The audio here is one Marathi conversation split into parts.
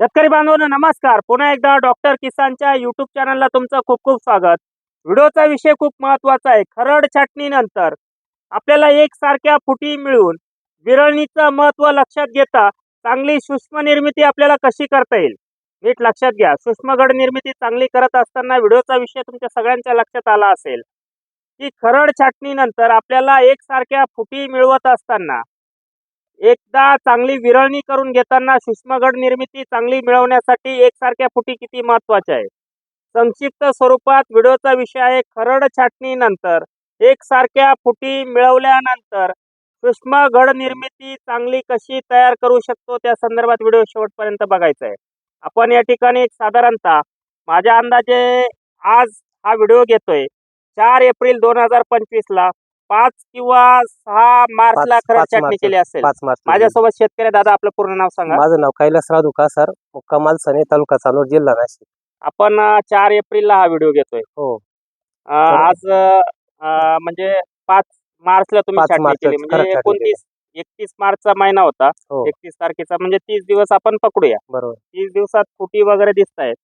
शेतकरी बांधवांनो नमस्कार. पुन्हा एकदा डॉक्टर किसानच्या युट्यूब चॅनलला तुमचं खूप खूप स्वागत. व्हिडिओचा विषय खूप महत्त्वाचा आहे. खरड छाटणीनंतर आपल्याला एक सारख्या फुटी मिळून विरळणीचं महत्त्व लक्षात घेता चांगली सूक्ष्म निर्मिती आपल्याला कशी करता येईल? नीट लक्षात घ्या. सूक्ष्मगड निर्मिती चांगली करत असताना व्हिडिओचा विषय तुमच्या सगळ्यांच्या लक्षात आला असेल. की खरड छाटणीनंतर आपल्याला एकसारख्या फुटी मिळवत असताना एकदा चांगली विरळणी करून घेताना सूक्ष्मगड निर्मिती चांगली मिळवण्यासाठी एकसारख्या फुटी किती महत्त्वाच्या आहे संक्षिप्त स्वरूपात व्हिडिओचा विषय आहे खरड छाटणीनंतर एकसारख्या फुटी मिळवल्यानंतर सूक्ष्म घड निर्मिती चांगली कशी तयार करू शकतो? त्या संदर्भात व्हिडिओ शेवटपर्यंत बघायचा आहे. आपण या ठिकाणी एक साधारणतः माझ्या अंदाजे आज हा व्हिडिओ घेतोय. चार एप्रिल दोन हजार पंचवीसला. पाच किंवा सहा मार्चला पाच- खरड पाच छाटणी मार्च. केली असेल. पाच मार्च माझ्यासोबत शेतकरी. दादा आपलं पूर्ण नाव सांगा. माझं नाव कैलास राधुका सर. मुक्काम मालसने तालुका चांदोड जिल्हा नाशिक. आपण अं, चार एप्रिलला हा व्हिडिओ घेतोय. हो. अं. आज अं, म्हणजे पाच मार्चला तुम्ही पाच छाटणी मार्चला केली. म्हणजे छाटणी एकोणतीस एकतीस मार्चचा महिना होता. हो. एकतीस तारखेचा. म्हणजे तीस दिवस आपण पकडूया. बरोबर. तीस दिवसात फुटी वगैरे दिसत आहेत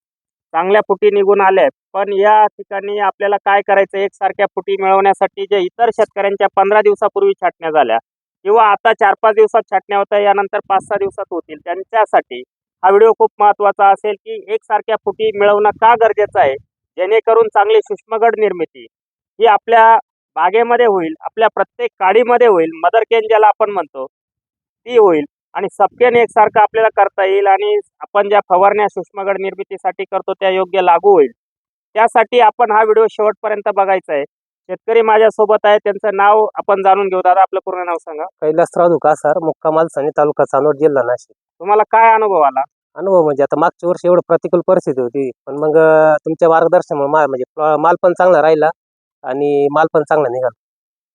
चांगल्या फुटी निघून आल्या आहेत पण या ठिकाणी आपल्याला काय करायचं? एकसारख्या फुटी मिळवण्यासाठी जे इतर शेतकऱ्यांच्या पंधरा दिवसापूर्वी छाटण्या झाल्या किंवा आता चार पाच दिवसात छाटण्या होत्या यानंतर पाच सहा दिवसात होतील. त्यांच्यासाठी हा व्हिडिओ खूप महत्त्वाचा असेल की एकसारख्या फुटी मिळवणं का गरजेचं आहे? जेणेकरून चांगली सूक्ष्मगड निर्मिती ही आपल्या बागेमध्ये होईल आपल्या प्रत्येक काडीमध्ये होईल. मदर केन ज्याला आपण म्हणतो ती होईल. आणि सपकेन एकसारखं आपल्याला करता येईल आणि आपण ज्या फवारण्या सूक्ष्मगड निर्मितीसाठी करतो त्या योग्य लागू होईल. त्यासाठी आपण हा व्हिडिओ शेवटपर्यंत बघायचा आहे. शेतकरी माझ्यासोबत आहे. त्यांचं नाव आपण जाणून घेऊ. दादा आपलं पूर्ण नाव सांगा. कैलास राधुका सर मुक्काम मालसने तालुका चांदोड जिल्हा नाशिक. तुम्हाला काय अनुभव आला? अनुभव म्हणजे आता मागच्या वर्षी एवढं प्रतिकूल परिस्थिती होती. पण मग तुमच्या मार्गदर्शनामुळे मा- म्हणजे माल पण चांगला राहिला आणि माल पण चांगला निघाला.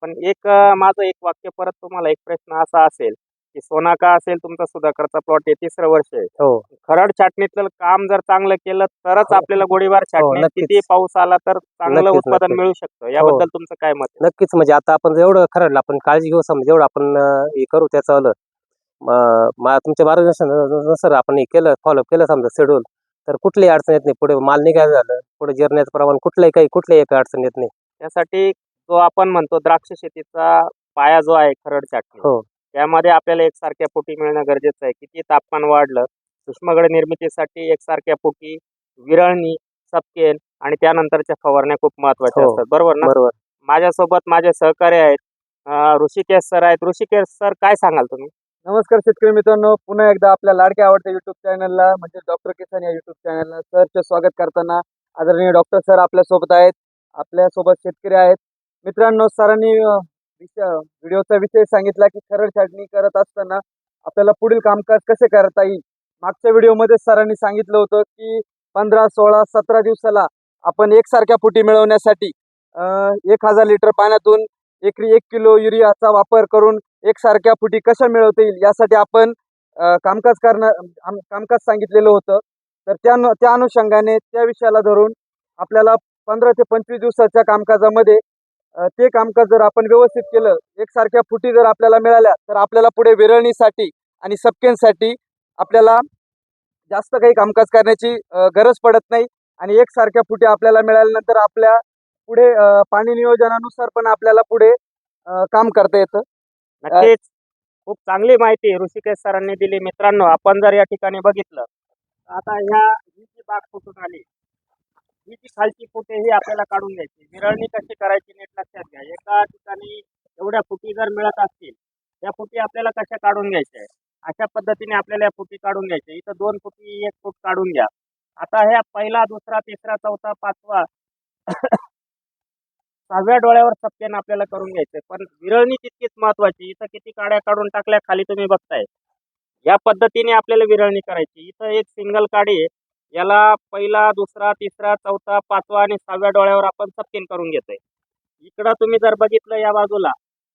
पण एक माझं एक वाक्य परत तुम्हाला एक प्रश्न असा असेल. की सोनाका असेल तुमचा सुधाकरचा प्लॉट आहे तिसरं वर्ष आहे हो खरड छाटणीतलं काम जर चांगलं केलं तरच हो. आपल्याला गोळीबार छाटणी नक्कीच. किती पाऊस आला तर चांगलं नक्कीच, उत्पादन नक्कीच. मिळू शकतं याबद्दल तुमचं काय मत आहे? नक्कीच म्हणजे आता आपण जर एवढं खरडलं आपण काळजी घेऊ समजा जेवढं आपण अं, हे करू त्याचं आलं तुमच्या मार्गदर्शन आपण हे केलं फॉलोअप केलं समजा शेड्यूल तर कुठलीही अडचण येत नाही पुढे माल निघायला झालं पुढे जिरण्याचं प्रमाण कुठलंही काही कुठल्याही एक अडचण येत नाही त्यासाठी जो आपण म्हणतो द्राक्ष शेतीचा पाया जो आहे खरड छाटणी हो. त्यामध्ये आपल्याला एकसारख्या फुटी मिळणं गरजेचं आहे. किती तापमान वाढलं सूक्ष्मगड निर्मितीसाठी एकसारख्या फुटी विरळणी सपकेन आणि त्यानंतरच्या फवारण्या खूप महत्त्वाच्या हो. असतात. बरोबर ना? बरोबर. माझ्यासोबत माझे सहकारी आहेत ऋषिकेश सर आहेत. ऋषिकेश सर काय सांगाल तुम्ही? नमस्कार शेतकरी मित्रांनो. पुन्हा एकदा आपल्या लाडक्या आवडत्या युट्यूब चॅनलला म्हणजे डॉक्टर किसान या युट्यूब चॅनलला सरचे स्वागत करताना आदरणीय डॉक्टर सर आपल्यासोबत आहेत. आपल्यासोबत शेतकरी आहेत. मित्रांनो सरांनी विषय व्हिडिओचा विषय सांगितला की खरड छाटणी करत असताना आपल्याला पुढील कामकाज कसे करता येईल? मागच्या व्हिडिओमध्ये सरांनी सांगितलं होतं की पंधरा सोळा सतरा दिवसाला आपण एकसारख्या फुटी मिळवण्यासाठी एक हजार लिटर पाण्यातून एकरी एक किलो युरियाचा वापर करून एकसारख्या फुटी कशा मिळवता येईल यासाठी आपण कामकाज करणार कामकाज सांगितलेलं होतं. तर त्या त्या अनुषंगाने त्या विषयाला धरून आपल्याला पंधरा ते पंचवीस दिवसाच्या कामकाजामध्ये ते कामकाज जर आपण व्यवस्थित केलं एकसारख्या फुटी जर आपल्याला मिळाल्या तर आपल्याला पुढे विरळणीसाठी आणि सपकेंसाठी आपल्याला जास्त काही कामकाज करण्याची गरज पडत नाही. आणि एकसारख्या फुटी आपल्याला मिळाल्यानंतर आपल्या पुढे पाणी नियोजनानुसार पण आपल्याला पुढे काम करता येतं. नक्कीच. खूप चांगली माहिती ऋषिकेश सरांनी दिली. मित्रांनो आपण जर या ठिकाणी बघितलं आता ह्या ही जी बाग फुटून आली? ही जी खालची फुटे ही आपल्याला काढून घ्यायची. विरळणी कशी करायची नीट लक्षात घ्या. एका ठिकाणी एवढ्या फुटी जर मिळत असतील त्या फुटी आपल्याला कशा काढून घ्यायच्या? अशा पद्धतीने आपल्याला या फुटी काढून घ्यायच्या. इथं दोन फुटी एक फूट काढून घ्या. आता ह्या पहिला दुसरा तिसरा चौथा पाचवा सहाव्या डोळ्यावर सप्प्यानं आपल्याला करून घ्यायचंय पण विरळणी तितकीच महत्वाची. इथं किती काड्या काढून टाकल्या खाली तुम्ही बघताय. या पद्धतीने आपल्याला विरळणी करायची. इथं एक सिंगल काडी आहे. याला पहिला दुसरा तिसरा चौथा पाचवा आणि सहाव्या डोळ्यावर आपण सपकेन करून घेतोय. इकडं तुम्ही जर बघितलं या बाजूला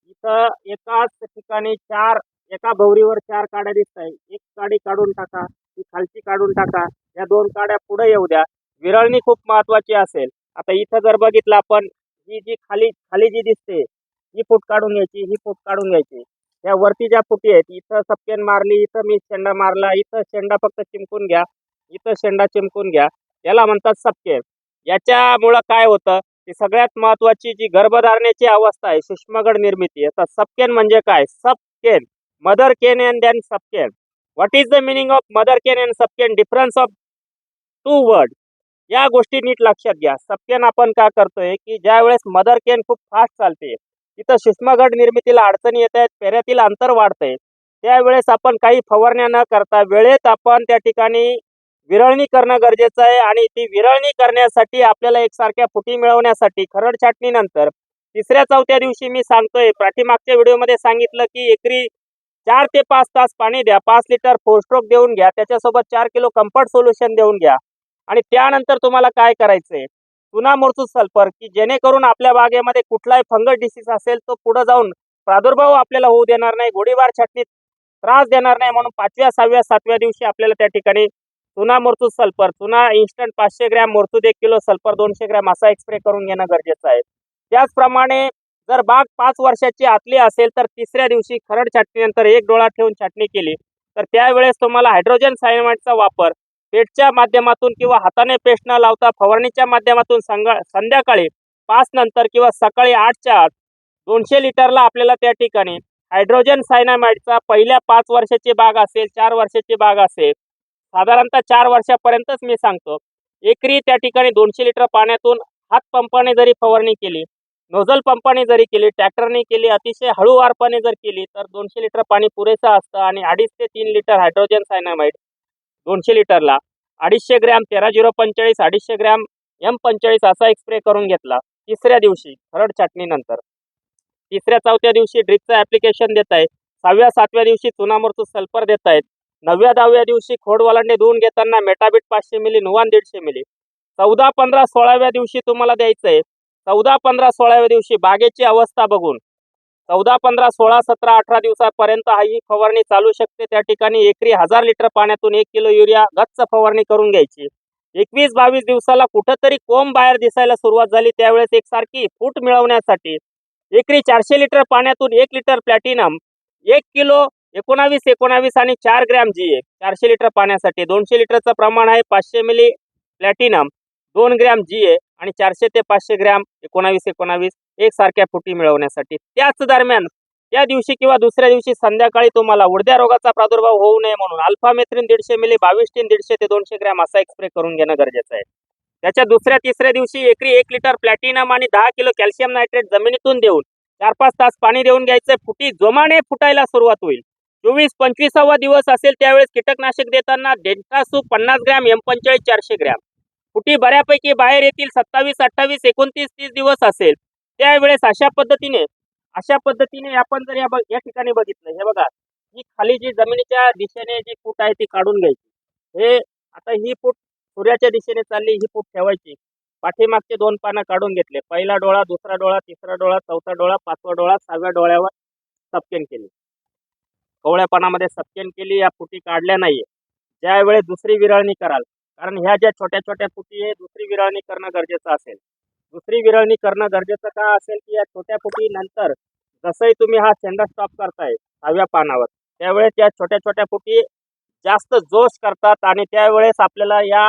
इथं एकाच ठिकाणी चार एका भोवरीवर चार काड्या दिसत आहे एक काडी काढून टाका ती खालची काढून टाका या दोन काड्या पुढे येऊ द्या. विरळणी खूप महत्वाची असेल. आता इथं जर बघितलं आपण ही जी खाली खाली जी दिसते ही फूट काढून घ्यायची ही फूट काढून घ्यायची. या वरती ज्या फुटी आहेत इथं सपकेन मारली इथं मी शेंडा मारला इथं शेंडा फक्त चिमकून घ्या. इथं शेंडा चिमकून घ्या. याला म्हणतात सपकेन याच्यामुळं काय होतं? की सगळ्यात महत्वाची जी गर्भधारणेची अवस्था आहे सूक्ष्मगड निर्मिती. आता सबकेन म्हणजे काय? Sub cane mother cane and then sub cane what is the meaning of mother cane and sub cane difference of two word या गोष्टी नीट लक्षात घ्या. सबकेन आपण का करतोय? की ज्या वेळेस मदर केन खूप फास्ट चालते तिथं सूक्ष्मगड निर्मितीला अडचणी येत आहेत पेऱ्यातील अंतर वाढतंय. त्यावेळेस आपण काही फवारण्या न करता वेळेत आपण त्या ठिकाणी विरळणी करणं गरजेचं आहे आणि ती विरळणी करण्यासाठी आपल्याला एकसारख्या फुटी मिळवण्यासाठी खरड छाटणीनंतर तिसऱ्या चौथ्या दिवशी मी सांगतोय पाठीमागच्या व्हिडिओमध्ये सांगितलं की एकरी चार ते पाच तास पाणी द्या पाच लिटर फोर स्ट्रोक देऊन घ्या त्याच्यासोबत चार किलो कम्फर्ट सोल्युशन देऊन घ्या. आणि त्यानंतर तुम्हाला काय करायचंय चुना मोरचूस सल्फर की जेणेकरून आपल्या बागेमध्ये कुठलाही फंगस डिसीज असेल तो पुढे जाऊन प्रादुर्भाव आपल्याला होऊ देणार नाही गोडीबार छाटणीत त्रास देणार नाही म्हणून पाचव्या सहाव्या सातव्या दिवशी आपल्याला त्या ठिकाणी चुना मोरचूस सल्फर. चुना इन्स्टंट पाचशे ग्रॅम मोरचूद एक किलो सल्फर दोनशे ग्रॅम असा एक स्प्रे करून घेणं गरजेचं आहे. त्याचप्रमाणे जर बाग पाच वर्षाची आतली असेल तर तिसऱ्या दिवशी खरड छाटणीनंतर एक डोळा ठेवून छाटणी केली. तर त्यावेळेस तुम्हाला हायड्रोजन सायनामाइडचा वापर पेटच्या माध्यमातून किंवा हाताने पेस्ट न लावता फवारणीच्या माध्यमातून संध्याकाळी पाच नंतर किंवा सकाळी आठच्या आत दोनशे लिटरला आपल्याला त्या ठिकाणी हायड्रोजन सायनामाइडचा पहिल्या पाच वर्षाची बाग असेल चार वर्षाची बाग असेल साधारणतः चार वर्षापर्यंतच मी सांगतो. एकरी त्या ठिकाणी दोनशे लिटर पाण्यातून हात पंपाने जरी फवारणी केली नोझल पंपाने जरी केली ट्रॅक्टरने केली अतिशय हळूवारपणे जर केली तर दोनशे लिटर पाणी पुरेसं असतं आणि अडीच ते तीन लिटर हायड्रोजन सायनामाइड दोनशे लिटरला अडीचशे ग्रॅम तेरा झिरो पंचेचाळीस अडीचशे ग्रॅम एम पंचेचाळीस असा एक स्प्रे करून घेतला तिसऱ्या दिवशी खरड छाटणीनंतर. तिसऱ्या चौथ्या दिवशी ड्रिपचं ॲप्लिकेशन देत आहे सहाव्या सातव्या दिवशी चुनामरचं सल्फर देत आहेत नवव्या दहाव्या दिवशी खोड वलांडे धुवून घेताना मेटाबीट पाचशे मिली नुवान दीडशे मिली. चौदा पंधरा सोळाव्या दिवशी तुम्हाला द्यायचं आहे चौदा पंधरा सोळाव्या दिवशी बागेची अवस्था बघून. चौदा पंधरा सोळा सतरा अठरा दिवसापर्यंत ही फवारणी चालू शकते. त्या ठिकाणी एकरी हजार लिटर पाण्यातून एक किलो युरिया गच्च फवारणी करून घ्यायची. एकवीस बावीस दिवसाला कुठंतरी कोंब बाहेर दिसायला सुरुवात झाली. त्यावेळेस एकसारखी फूट मिळवण्यासाठी एकरी चारशे लिटर पाण्यातून एक लिटर प्लॅटिनम एक किलो एकोणावीस एकोणावीस आणि चार ग्रॅम जी ए चारशे लिटर पाण्यासाठी दोनशे लिटरचं प्रमाण आहे पाचशे मिली प्लॅटिनम दोन ग्रॅम जी ए आणि चारशे ते पाचशे ग्रॅम एकोणावीस एकोणावीस एकसारख्या फुटी मिळवण्यासाठी. त्याच दरम्यान या दिवशी किंवा दुसऱ्या दिवशी संध्याकाळी तुम्हाला उडद्या रोगाचा प्रादुर्भाव होऊ नये म्हणून अल्फामेथ्रिन दीडशे मिली बावीस टीन दीडशे ते दोनशे ग्रॅम असा एक स्प्रे करून घेणं गरजेचं आहे. त्याच्या दुसऱ्या तिसऱ्या दिवशी एकरी एक लिटर प्लॅटिनम आणि दहा किलो कॅल्शियम नायट्रेट जमिनीतून देऊन चार पाच तास पाणी देऊन घ्यायचं. फुटी जोमाने फुटायला सुरुवात होईल. चोवीस पंचवीसावा दिवस असेल त्यावेळेस कीटकनाशक देताना डेंटासू पन्नास ग्रॅम एम पंचेचाळीस चारशे ग्रॅम. कुठे बऱ्यापैकी बाहेर येतील सत्तावीस अठ्ठावीस एकोणतीस तीस दिवस असेल त्यावेळेस अशा पद्धतीने अशा पद्धतीने आपण जर या बघ या ठिकाणी बघितलं हे बघा ही खाली जी जमिनीच्या दिशेने जी फूट आहे ती काढून घ्यायची. हे आता ही फूट सूर्याच्या दिशेने चालली ही फूट ठेवायची. पाठीमागचे दोन पानं काढून घेतले. पहिला डोळा दुसरा डोळा तिसरा डोळा चौथा डोळा पाचवा डोळा सहाव्या डोळ्यावर सपकेन केली. कवळ्या पानामध्ये केली या फुटी काढल्या नाहीये. ज्यावेळेस दुसरी विरळणी कराल कारण ह्या ज्या छोट्या छोट्या फुटी आहे दुसरी विरळणी करणं गरजेचं असेल. दुसरी विरळणी करणं गरजेचं का असेल की या छोट्या फुटी नंतर जसंही तुम्ही हा शेंडा स्टॉप करताय सहाव्या पानावर त्यावेळेस या छोट्या छोट्या फुटी जास्त जोश करतात आणि त्यावेळेस आपल्याला या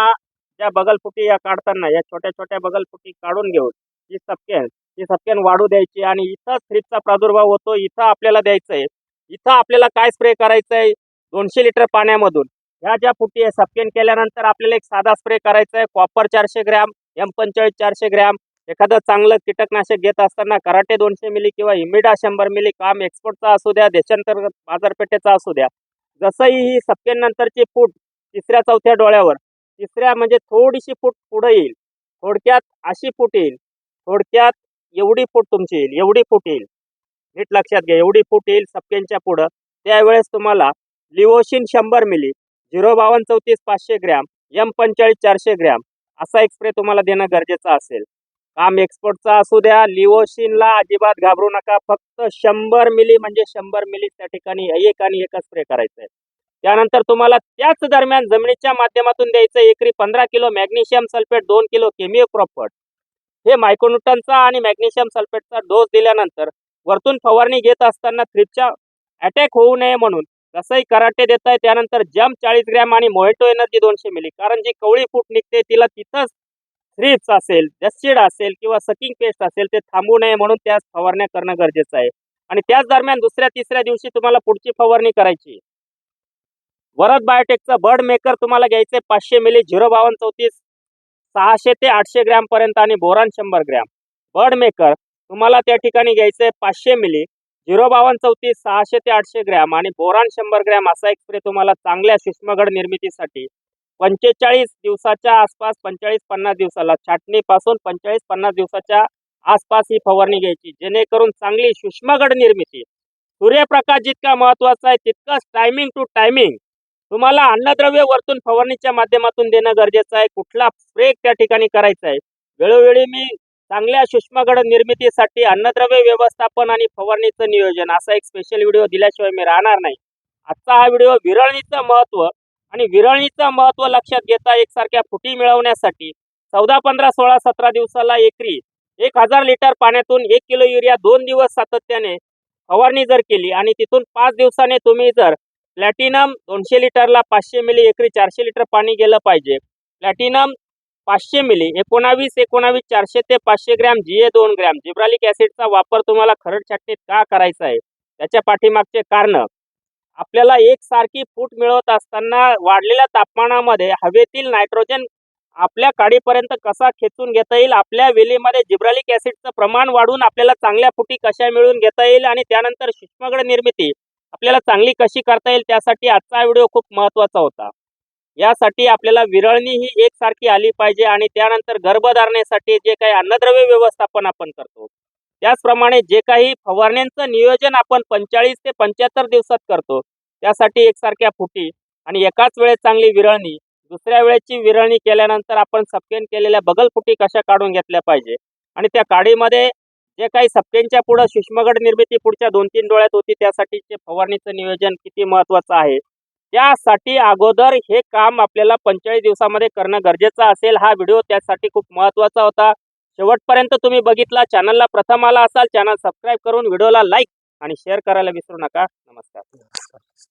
ज्या बगलफुटी या काढताना या छोट्या छोट्या बगलफुटी काढून घेऊन ही सपकेन ही सपकेन वाढू द्यायची आणि इथं थ्रीपचा प्रादुर्भाव होतो इथं आपल्याला द्यायचं आहे इथं आपल्याला काय स्प्रे करायचं आहे दोनशे लिटर पाण्यामधून. ह्या ज्या फुटी आहे सपकेन केल्यानंतर आपल्याला एक साधा स्प्रे करायचा आहे कॉपर चारशे ग्रॅम एम पंचेचाळीस चारशे ग्रॅम. एखादं चांगलं कीटकनाशक घेत असताना कराटे दोनशे मिली किंवा इमिडा शंभर मिली काम एक्सपोर्टचा असू द्या देशांतर्गत बाजारपेठेचा असू द्या. जसंही ही सपकेन नंतरची फूट तिसऱ्या चौथ्या डोळ्यावर. तिसऱ्या म्हणजे थोडीशी फूट पुढे येईल. थोडक्यात अशी फूट येईल. थोडक्यात एवढी फूट तुमची येईल. एवढी फूट येईल. नीट लक्षात घ्या एवढी फूट येईल सपक्यांच्या पुढं. त्यावेळेस तुम्हाला लिओशिन शंभर मिली झिरो बावन्न चौतीस पाचशे ग्रॅम एम पंचेचाळीस चारशे ग्रॅम असा एक स्प्रे तुम्हाला देणं गरजेचं असेल. काम एक्सपोर्टचा असू द्या लिओशिनला अजिबात घाबरू नका. फक्त शंभर मिली म्हणजे शंभर मिली त्या ठिकाणी एक आणि एकच स्प्रे करायचं आहे त्यानंतर तुम्हाला त्याच दरम्यान जमिनीच्या माध्यमातून द्यायचं एकरी पंधरा किलो मॅग्नेशियम सल्फेट दोन किलो केमिओ क्रॉपट हे मायक्रोन्यूटनचा आणि मॅग्नेशियम सल्फेटचा डोस दिल्यानंतर वरतून फवारणी घेत असताना थ्रिपच्या अटॅक होऊ नये म्हणून कसंही कराटे देत आहे त्यानंतर जम चाळीस ग्रॅम आणि मोहेटो एनर्जी दोनशे मिली कारण जी कवळी फूट निघते तिला तिथंच थ्रिप्स असेल जस्टिड असेल किंवा सकिंग पेस्ट असेल ते थांबू नये म्हणून त्यास फवारण्या करणं गरजेचं आहे. आणि त्याच दरम्यान दुसऱ्या तिसऱ्या दिवशी तुम्हाला पुढची फवारणी करायची वरद बायोटेकचा बर्ड मेकर तुम्हाला घ्यायचे पाचशे मिली झिरो बावन्न चौतीस सहाशे ते आठशे ग्रॅम पर्यंत आणि बोरान शंभर ग्रॅम. बर्ड मेकर तुम्हाला त्या ठिकाणी घ्यायचंय पाचशे मिली. झिरो बावन्न चौतीस सहाशे ते आठशे ग्रॅम आणि बोरान शंभर ग्रॅम असा एक स्प्रे तुम्हाला चांगल्या सूक्ष्मगड निर्मितीसाठी पंचेचाळीस दिवसाच्या आसपास पंचेचाळीस पन्नास दिवसाला छाटणीपासून पंचेचाळीस पन्नास दिवसाच्या आसपास ही फवारणी घ्यायची जेणेकरून चांगली सूक्ष्मगड निर्मिती. सूर्यप्रकाश जितका महत्त्वाचा आहे तितकंच टायमिंग टू टायमिंग तुम्हाला अन्नद्रव्य वरतून फवारणीच्या माध्यमातून देणं गरजेचं आहे. कुठला स्प्रे त्या ठिकाणी करायचा आहे? वेळोवेळी मी चांगल्या सूक्ष्मगड निर्मितीसाठी अन्नद्रव्य व्यवस्थापन आणि फवारणीचं नियोजन असा एक स्पेशल व्हिडिओ दिल्याशिवाय मी राहणार नाही. आजचा हा व्हिडिओ विरळणीचं महत्त्व आणि विरळणीचं महत्त्व लक्षात घेता एकसारख्या फुटी मिळवण्यासाठी चौदा पंधरा सोळा सतरा दिवसाला एकरी एक हजार लिटर पाण्यातून एक किलो युरिया दोन दिवस सातत्याने फवारणी जर केली आणि तिथून पाच दिवसाने तुम्ही जर प्लॅटिनम दोनशे लिटरला पाचशे मिली एकरी चारशे लिटर पाणी गेलं पाहिजे. प्लॅटिनम पाचशे मिली एकोणावीस एकोणावीस चारशे ते पाचशे ग्रॅम जी ए दोन ग्रॅम. जिब्रालिक ॲसिडचा वापर तुम्हाला खरड छाटणीत का करायचा आहे? त्याच्या पाठीमागचे कारण आपल्याला एकसारखी फूट मिळवत असताना वाढलेल्या तापमानामध्ये हवेतील नायट्रोजन आपल्या काडीपर्यंत कसा खेचून घेता येईल आपल्या वेलीमध्ये जिब्रालिक ॲसिडचं प्रमाण वाढून आपल्याला चांगल्या फुटी कशा मिळवून घेता येईल आणि त्यानंतर सूक्ष्मगड निर्मिती आपल्याला चांगली कशी करता येईल त्यासाठी आजचा व्हिडिओ खूप महत्त्वाचा होता. यासाठी आपल्याला विरळणी ही एकसारखी आली पाहिजे आणि त्यानंतर गर्भधारणेसाठी जे काही अन्नद्रव्य व्यवस्थापन आपण करतो त्याचप्रमाणे जे काही फवारण्यांचं नियोजन आपण पंचेचाळीस ते पंच्याहत्तर दिवसात करतो त्यासाठी एकसारख्या फुटी आणि एकाच वेळेस चांगली विरळणी दुसऱ्या वेळेची विरळणी केल्यानंतर आपण सपकेन केलेल्या बगल फुटी कशा काढून घेतल्या पाहिजे आणि त्या काडीमध्ये जे काही सपकेनच्या पुढं सूक्ष्मगड निर्मिती पुढच्या दोन तीन डोळ्यात होती त्यासाठीचे फवारणीचं नियोजन किती महत्वाचं आहे त्यासाठी अगोदर हे काम आपल्याला पंचेचाळीस दिवसामध्ये करणं गरजेचं असेल. हा व्हिडिओ त्यासाठी खूप महत्त्वाचा होता. शेवटपर्यंत तुम्ही बघितला चॅनलला प्रथम आला असाल चॅनल सबस्क्राईब करून व्हिडिओला लाईक आणि शेअर करायला विसरू नका. नमस्कार.